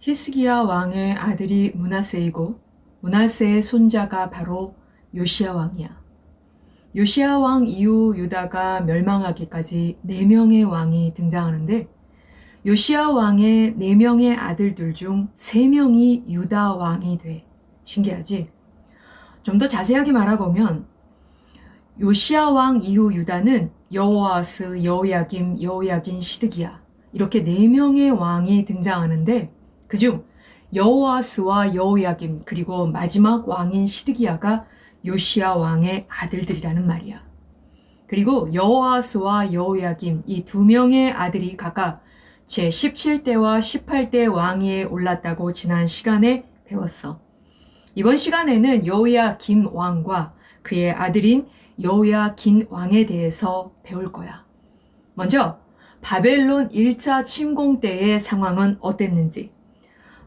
히스기야 왕의 아들이 문하세이고 문하세의 손자가 바로 요시야 왕이야. 요시야 왕 이후 유다가 멸망하기까지 네 명의 왕이 등장하는데 요시야 왕의 네 명의 아들들 중 세 명이 유다 왕이 돼. 신기하지? 좀 더 자세하게 말해보면 요시야 왕 이후 유다는 여호아스, 여호야김, 여호야긴, 시드기야 이렇게 네 명의 왕이 등장하는데 그중 여호아스와 여호야김 그리고 마지막 왕인 시드기야가 요시야 왕의 아들들이라는 말이야. 그리고 여호아스와 여호야김 이 두 명의 아들이 각각 제 17대와 18대 왕위에 올랐다고 지난 시간에 배웠어. 이번 시간에는 여호야 김 왕과 그의 아들인 여호야 긴 왕에 대해서 배울 거야. 먼저 바벨론 1차 침공 때의 상황은 어땠는지,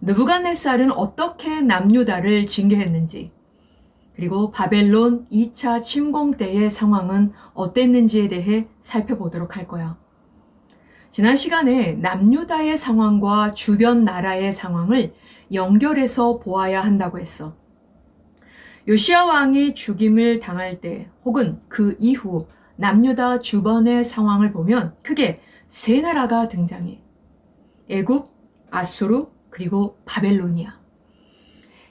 느부갓네살은 어떻게 남유다를 징계했는지, 그리고 바벨론 2차 침공 때의 상황은 어땠는지에 대해 살펴보도록 할 거야. 지난 시간에 남유다의 상황과 주변 나라의 상황을 연결해서 보아야 한다고 했어. 요시아 왕이 죽임을 당할 때 혹은 그 이후 남유다 주변의 상황을 보면 크게 세 나라가 등장해. 애굽, 아수르, 그리고 바벨론이야.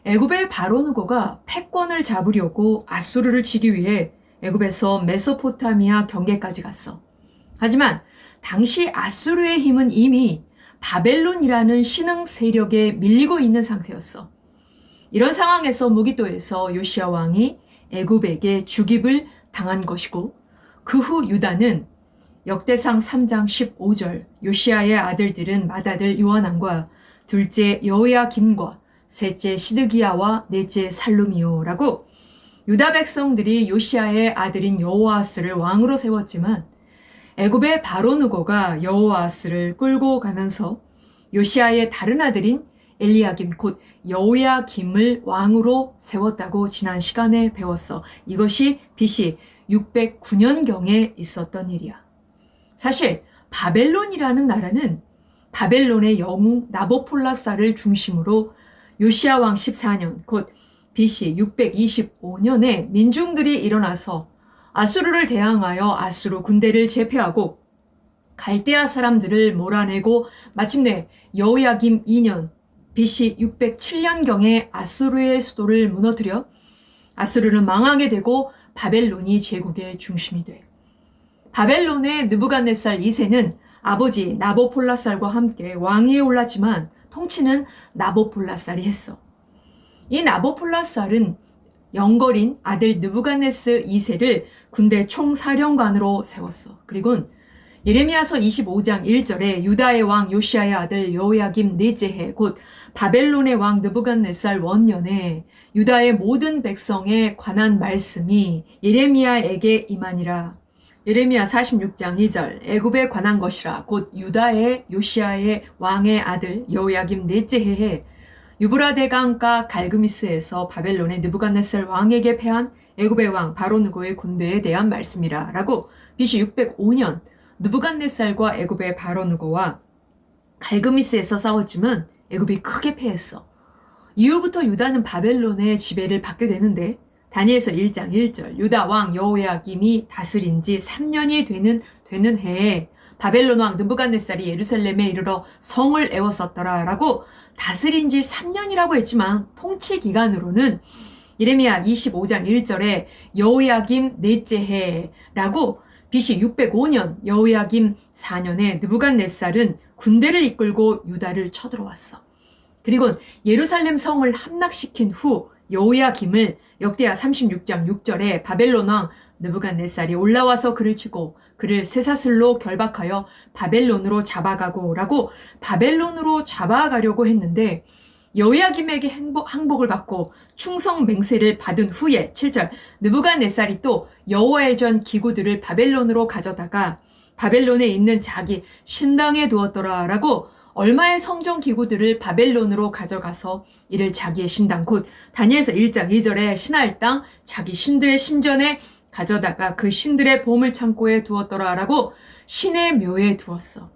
애굽의 바로누고가 패권을 잡으려고 아수르를 치기 위해 애굽에서 메소포타미아 경계까지 갔어. 하지만 당시 아수르의 힘은 이미 바벨론이라는 신흥 세력에 밀리고 있는 상태였어. 이런 상황에서 무기도에서 요시아 왕이 애굽에게 죽임을 당한 것이고 그 후 유다는 역대상 3장 15절 요시아의 아들들은 맏아들 요한왕과 둘째 여호야 김과 셋째 시드기야와 넷째 살루미오라고 유다 백성들이 요시아의 아들인 여호아스를 왕으로 세웠지만 애굽의 바로누고가 여호아스를 끌고 가면서 요시아의 다른 아들인 엘리야김 곧 여호야김을 왕으로 세웠다고 지난 시간에 배웠어. 이것이 BC 609년경에 있었던 일이야. 사실 바벨론이라는 나라는 바벨론의 영웅 나보폴라사를 중심으로 요시아 왕 14년 곧 BC 625년에 민중들이 일어나서 아수르를 대항하여 아수르 군대를 제패하고 갈대아 사람들을 몰아내고 마침내 여호야김 2년 BC 607년경에 아수르의 수도를 무너뜨려 아수르는 망하게 되고 바벨론이 제국의 중심이 돼. 바벨론의 느부갓네살 2세는 아버지 나보폴라살과 함께 왕위에 올랐지만 통치는 나보폴라살이 했어. 이 나보폴라살은 영걸인 아들 느부갓네스 2세를 군대 총사령관으로 세웠어. 그리고 예레미야서 25장 1절에 유다의 왕 요시아의 아들 여호야김 넷째 해 곧 바벨론의 왕 느부갓네살 원년에 유다의 모든 백성에 관한 말씀이 예레미야에게 임하니라. 예레미야 46장 2절 애굽에 관한 것이라 곧 유다의 요시아의 왕의 아들 여호야김 넷째 해에 유브라 대강가 갈그미스에서 바벨론의 느부갓네살 왕에게 패한 애굽의 왕 바로누고의 군대에 대한 말씀이라라고 BC 605년 느부갓네살과 애굽의 바로누고와 갈그미스에서 싸웠지만 애굽이 크게 패했어. 이후부터 유다는 바벨론의 지배를 받게 되는데 다니엘서 1장 1절 유다 왕 여호야김이 다스린 지 3년이 되는 되는 해에 바벨론 왕 느부갓네살이 예루살렘에 이르러 성을 애웠었더라라고 다스린 지 3년이라고 했지만 통치 기간으로는 예레미야 25장 1절에 여호야김 넷째 해라고 BC 605년 여호야김 4년에 느부갓네살은 군대를 이끌고 유다를 쳐들어왔어. 그리고 예루살렘 성을 함락시킨 후 여호야김을 역대하 36장 6절에 바벨론 왕 느부갓네살이 올라와서 그를 치고 그를 쇠사슬로 결박하여 바벨론으로 잡아가고라고 바벨론으로 잡아가려고 했는데 여호야김에게 행복, 항복 을 받고 충성 맹세를 받은 후에 7절 느부갓네살이 또 여호와의 전 기구들을 바벨론으로 가져다가 바벨론에 있는 자기 신당에 두었더라라고 얼마의 성전 기구들을 바벨론으로 가져가서 이를 자기의 신당 곧 다니엘서 1장 2절에 신할 땅 자기 신들의 신전에 가져다가 그 신들의 보물 창고에 두었더라라고 신의 묘에 두었어.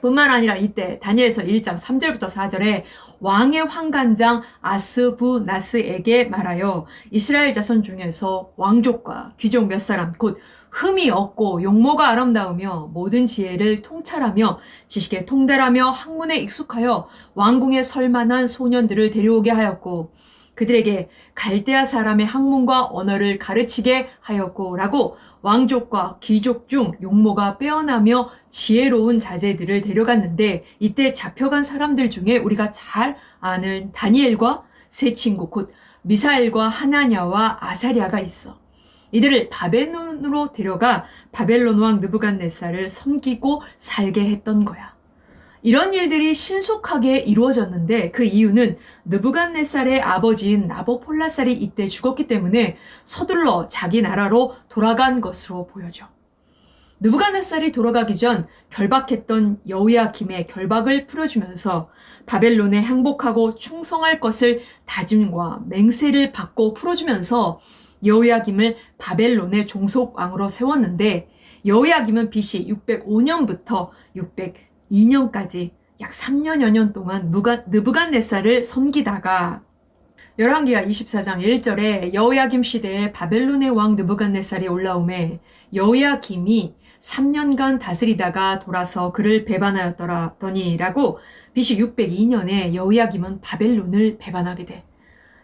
뿐만 아니라 이때 다니엘서 1장 3절부터 4절에 왕의 환관장 아스부나스에게 말하여 이스라엘 자손 중에서 왕족과 귀족 몇 사람 곧 흠이 없고 용모가 아름다우며 모든 지혜를 통찰하며 지식에 통달하며 학문에 익숙하여 왕궁에 설만한 소년들을 데려오게 하였고 그들에게 갈대아 사람의 학문과 언어를 가르치게 하였고라고 왕족과 귀족 중 용모가 빼어나며 지혜로운 자제들을 데려갔는데 이때 잡혀간 사람들 중에 우리가 잘 아는 다니엘과 세 친구 곧 미사엘과 하나냐와 아사리아가 있어. 이들을 바벨론으로 데려가 바벨론 왕 느부갓네살을 섬기고 살게 했던 거야. 이런 일들이 신속하게 이루어졌는데 그 이유는 느부갓네살의 아버지인 나보폴라살이 이때 죽었기 때문에 서둘러 자기 나라로 돌아간 것으로 보여져. 느부갓네살이 돌아가기 전 결박했던 여우야김의 결박을 풀어주면서 바벨론에 행복하고 충성할 것을 다짐과 맹세를 받고 풀어주면서 여우야김을 바벨론의 종속 왕으로 세웠는데 여우야김은 BC 605년부터 602년까지 약 3년여 년 동안 느부갓네살을 섬기다가 열왕기가 24장 1절에 여우야김 시대에 바벨론의 왕 느부갓네살이 올라오매 여우야김이 3년간 다스리다가 돌아서 그를 배반하였더라더니라고 BC 602년에 여우야김은 바벨론을 배반하게 돼.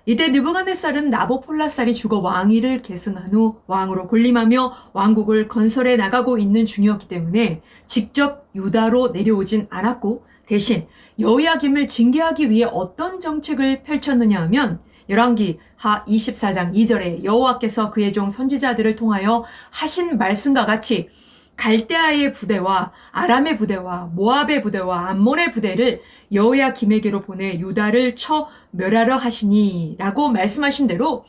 이때 느부갓네살은 나보폴라살이 죽어 왕위를 계승한 후 왕으로 군림하며 왕국을 건설해 나가고 있는 중이었기 때문에 직접 유다로 내려오진 않았고 대신 여호야김을 징계하기 위해 어떤 정책을 펼쳤느냐 하면 열왕기 하 24장 2절에 여호와께서 그의 종 선지자들을 통하여 하신 말씀과 같이 갈대아의 부대와 아람의 부대와 모압의 부대와 암몬의 부대를 여호야 김에게로 보내 유다를 쳐 멸하려 하시니라고 말씀하신 대로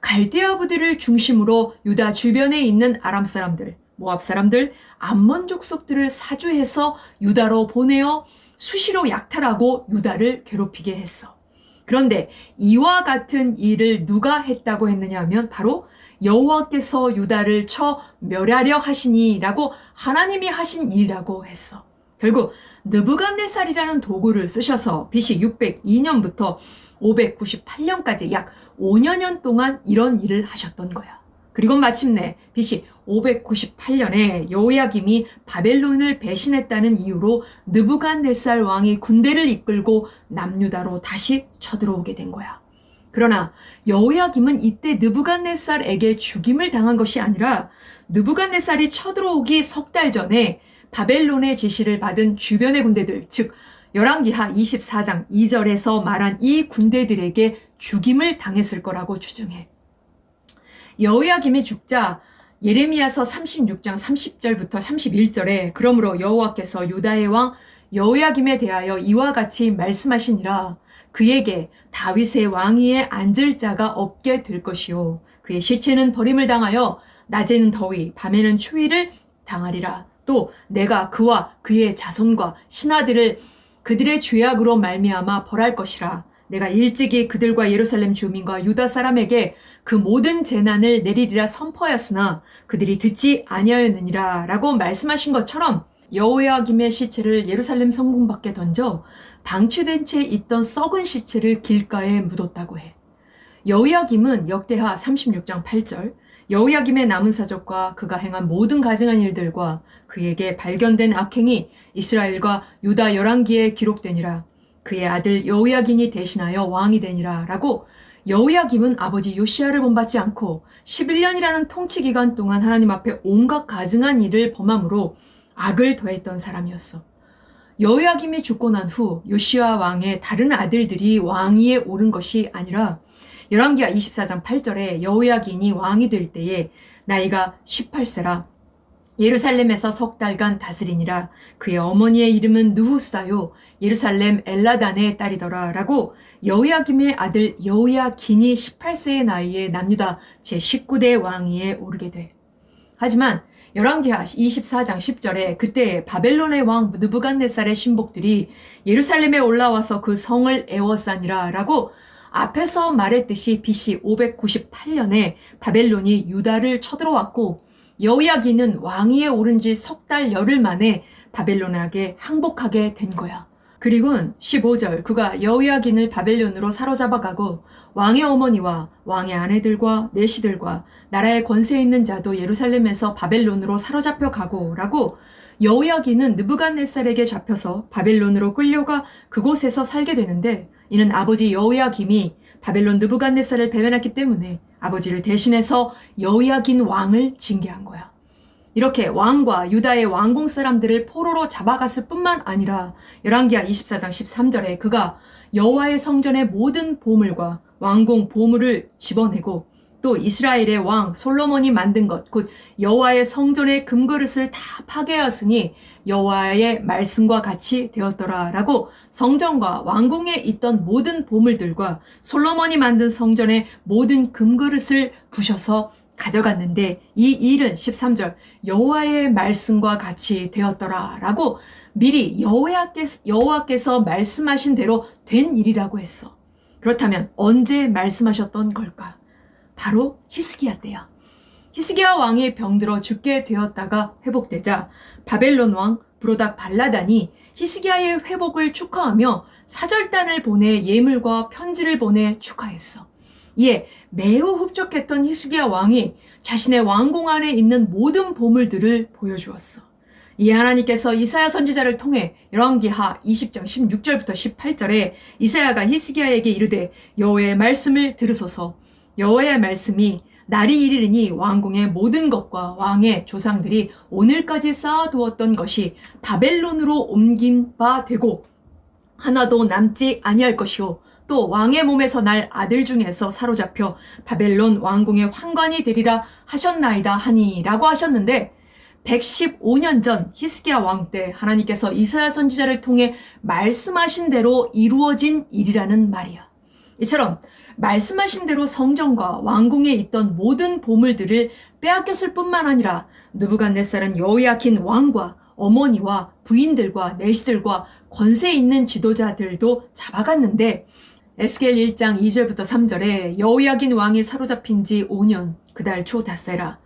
갈대아 부대를 중심으로 유다 주변에 있는 아람 사람들, 모압 사람들, 암몬 족속들을 사주해서 유다로 보내어 수시로 약탈하고 유다를 괴롭히게 했어. 그런데 이와 같은 일을 누가 했다고 했느냐 하면 바로 여호와께서 유다를 쳐 멸하려 하시니라고 하나님이 하신 일이라고 했어. 결국 느부갓네살이라는 도구를 쓰셔서 BC 602년부터 598년까지 약 5여년 동안 이런 일을 하셨던 거야. 그리고 마침내 BC 598년에 여호야김이 바벨론을 배신했다는 이유로 느부갓네살 왕이 군대를 이끌고 남유다로 다시 쳐들어오게 된 거야. 그러나 여호야김은 이때 느부갓네살에게 죽임을 당한 것이 아니라 느부갓네살이 쳐들어오기 석 달 전에 바벨론의 지시를 받은 주변의 군대들, 즉 열왕기하 24장 2절에서 말한 이 군대들에게 죽임을 당했을 거라고 추정해. 여호야김이 죽자 예레미야서 36장 30절부터 31절에 그러므로 여호와께서 유다의 왕 여호야김에 대하여 이와 같이 말씀하시니라 그에게 다윗의 왕위에 앉을 자가 없게 될 것이요. 그의 시체는 버림을 당하여 낮에는 더위, 밤에는 추위를 당하리라. 또 내가 그와 그의 자손과 신하들을 그들의 죄악으로 말미암아 벌할 것이라. 내가 일찍이 그들과 예루살렘 주민과 유다 사람에게 그 모든 재난을 내리리라 선포하였으나 그들이 듣지 아니하였느니라 라고 말씀하신 것처럼 여호야김의 시체를 예루살렘 성궁 밖에 던져 방치된 채 있던 썩은 시체를 길가에 묻었다고 해. 여호야김은 역대하 36장 8절 여호야김의 남은 사적과 그가 행한 모든 가증한 일들과 그에게 발견된 악행이 이스라엘과 유다 열왕기에 기록되니라. 그의 아들 여호야긴이 대신하여 왕이 되니라 라고 여호야김은 아버지 요시아를 본받지 않고 11년이라는 통치 기간 동안 하나님 앞에 온갖 가증한 일을 범함으로 악을 더했던 사람이었어. 여호야김이 죽고 난 후 요시아 왕의 다른 아들들이 왕위에 오른 것이 아니라 열왕기하 24장 8절에 여호야긴이 왕이 될 때에 나이가 18세라. 예루살렘에서 석 달간 다스리니라. 그의 어머니의 이름은 느후스다요. 예루살렘 엘라단의 딸이더라. 라고 여호야김의 아들 여호야긴이 18세의 나이에 남유다. 제19대 왕위에 오르게 돼. 하지만 열왕기하 24장 10절에 그때 바벨론의 왕 느부갓네살의 신복들이 예루살렘에 올라와서 그 성을 애워싸니라 라고 앞에서 말했듯이 BC 598년에 바벨론이 유다를 쳐들어왔고 여호야기는 왕위에 오른 지 석 달 열흘 만에 바벨론에게 항복하게 된 거야. 그리고는 15절 그가 여호야긴을 바벨론으로 사로잡아 가고 왕의 어머니와 왕의 아내들과 내시들과 나라의 권세 있는 자도 예루살렘에서 바벨론으로 사로잡혀 가고라고 여호야긴은 느부갓네살에게 잡혀서 바벨론으로 끌려가 그곳에서 살게 되는데 이는 아버지 여호야김이 바벨론 느부갓네살을 배반했기 때문에 아버지를 대신해서 여호야긴 왕을 징계한 거야. 이렇게 왕과 유다의 왕궁 사람들을 포로로 잡아갔을 뿐만 아니라 열왕기하 24장 13절에 그가 여호와의 성전의 모든 보물과 왕궁 보물을 집어내고 또 이스라엘의 왕 솔로몬이 만든 것 곧 여호와의 성전의 금그릇을 다 파괴하였으니 여호와의 말씀과 같이 되었더라라고 성전과 왕궁에 있던 모든 보물들과 솔로몬이 만든 성전의 모든 금그릇을 부셔서 가져갔는데 이 일은 13절 여호와의 말씀과 같이 되었더라라고 미리 여호와께서, 여호와께서 말씀하신 대로 된 일이라고 했어. 그렇다면 언제 말씀하셨던 걸까? 바로 히스기야 때야. 히스기야 왕이 병들어 죽게 되었다가 회복되자 바벨론 왕 브로닥 발라단이 히스기야의 회복을 축하하며 사절단을 보내 예물과 편지를 보내 축하했어. 이에 매우 흡족했던 히스기야 왕이 자신의 왕궁 안에 있는 모든 보물들을 보여주었어. 이 하나님께서 이사야 선지자를 통해 열왕기하 20장 16절부터 18절에 이사야가 히스기야에게 이르되 여호와의 말씀을 들으소서 여호와의 말씀이 날이 이르리니 왕궁의 모든 것과 왕의 조상들이 오늘까지 쌓아두었던 것이 바벨론으로 옮긴 바 되고 하나도 남지 아니할 것이요 또 왕의 몸에서 날 아들 중에서 사로잡혀 바벨론 왕궁의 황관이 되리라 하셨나이다 하니라고 하셨는데 115년 전 히스기야 왕 때 하나님께서 이사야 선지자를 통해 말씀하신 대로 이루어진 일이라는 말이야. 이처럼 말씀하신 대로 성전과 왕궁에 있던 모든 보물들을 빼앗겼을 뿐만 아니라 느부갓네살은 여호야킨 왕과 어머니와 부인들과 내시들과 권세 있는 지도자들도 잡아갔는데 에스겔 1장 2절부터 3절에 여호야긴 왕이 사로잡힌 지 5년 그달 초 닷새라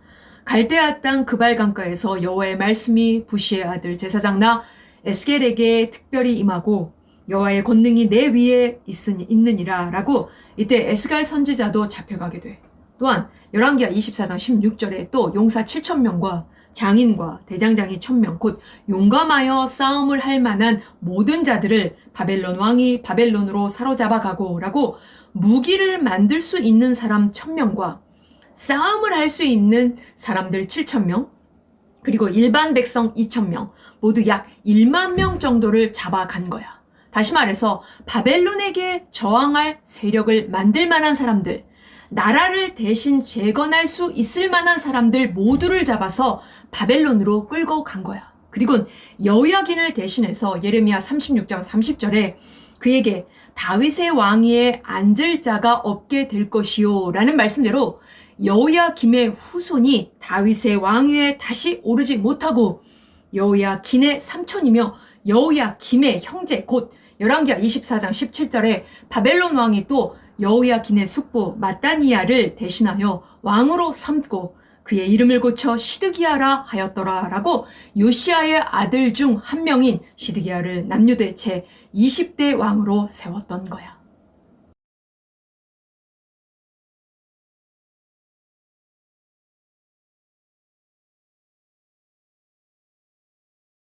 갈대아 땅 그발 강가에서 여호와의 말씀이 부시의 아들 제사장 나 에스겔에게 특별히 임하고 여호와의 권능이 내 위에 있으니 있느니라라고 이때 에스갈 선지자도 잡혀가게 돼. 또한 열왕기하 24장 16절에 또 용사 7천 명과 장인과 대장장이 천명 곧 용감하여 싸움을 할 만한 모든 자들을 바벨론 왕이 바벨론으로 사로잡아 가고라고 무기를 만들 수 있는 사람 천명과 싸움을 할 수 있는 사람들 7천명 그리고 일반 백성 2천명 모두 약 1만 명 정도를 잡아간 거야. 다시 말해서 바벨론에게 저항할 세력을 만들 만한 사람들, 나라를 대신 재건할 수 있을 만한 사람들 모두를 잡아서 바벨론으로 끌고 간 거야. 그리고 여호야긴을 대신해서 예레미야 36장 30절에 그에게 다윗의 왕위에 앉을 자가 없게 될 것이요 라는 말씀대로 여호야김의 후손이 다윗의 왕위에 다시 오르지 못하고 여호야긴의 삼촌이며 여호야김의 형제 곧 열왕기하 24장 17절에 바벨론 왕이 또 여호야긴의 숙부 마따니아를 대신하여 왕으로 삼고 그의 이름을 고쳐 시드기야라 하였더라라고 요시아의 아들 중 한 명인 시드기야를 남유대 채 20대 왕으로 세웠던 거야.